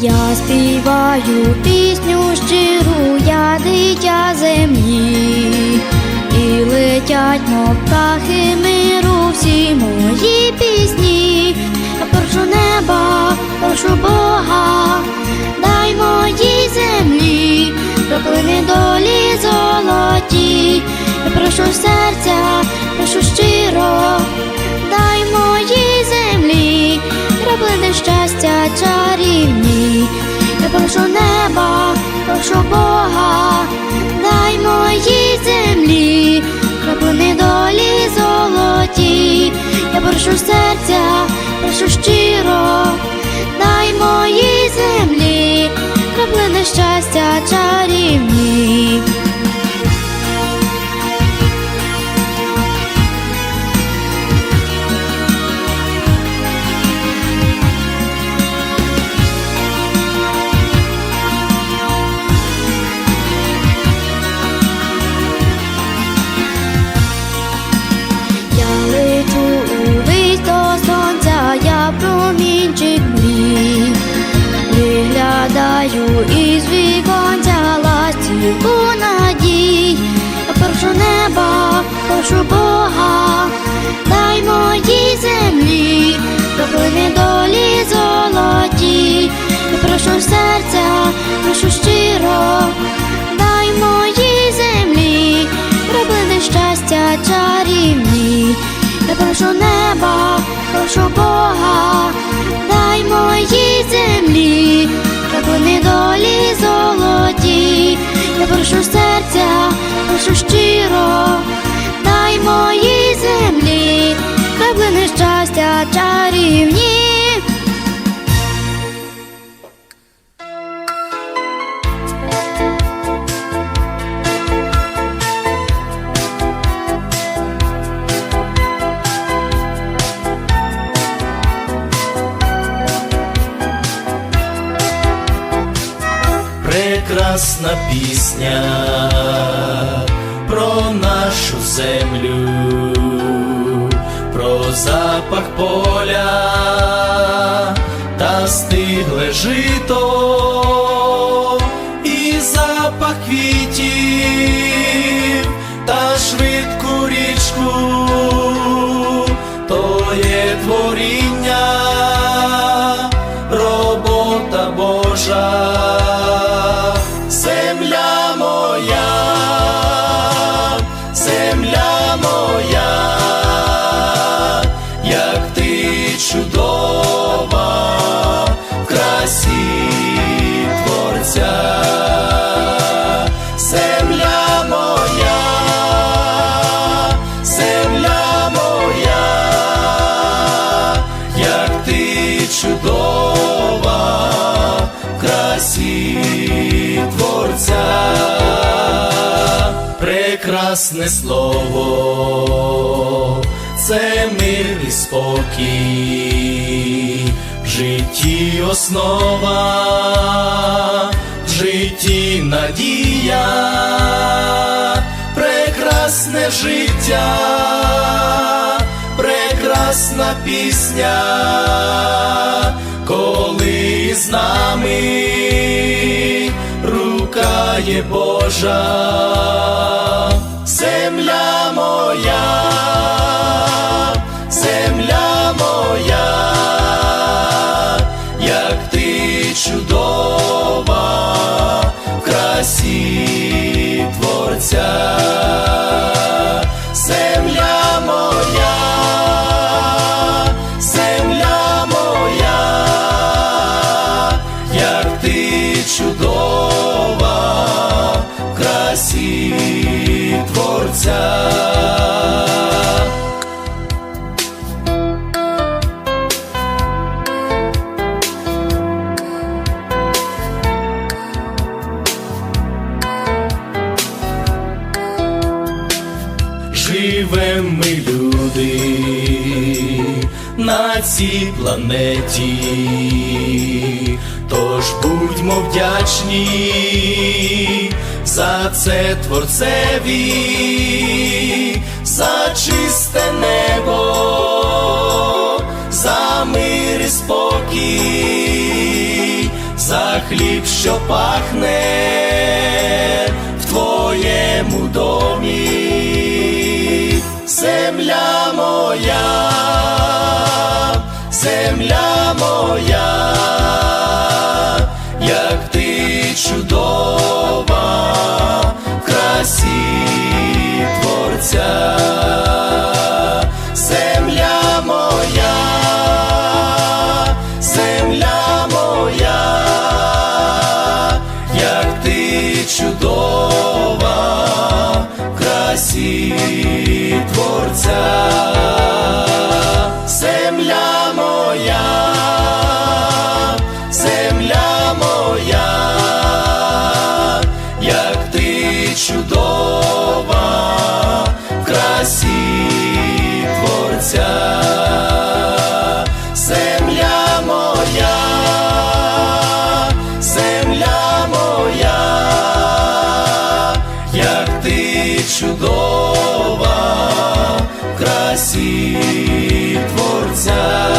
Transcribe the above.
Я співаю пісню щиру, я дитя землі, і летять, мов птахи миру, всі мої пісні. Я прошу неба, прошу Бога, дай моїй землі, проплини долі золоті. Я прошу серця, прошу щиро, дай моїй землі, краплини щастя чарівні. Щастя чарівні. Прошу Бога, дай моїй землі, проплини долі золоті, я прошу серця, прошу щиро, дай моїй землі, краплини щастя чарівні. Я прошу неба, прошу Бога, дай моїй землі, краплини долі прекрасна пісня про нашу землю, про запах поля та стигле жито і запах квітів та швидку річку, то є творіння, чудова в красі творця, прекрасне слово, це мир і спокій, в житті основа, в житті надія, прекрасне життя, прекрасна пісня, коли з нами рука є Божа, земля моя, земля моя, як ти чудова творця. Живем ми люди на цій планеті, тож будьмо вдячні за це творцеві, за чисте небо, за мир і спокій, за хліб, що пахне в твоєму домі, земля моя, земля моя, моя, земля моя, як ти чудова в красі творця, земля моя, земля моя, як ти чудова чудова в красі творця.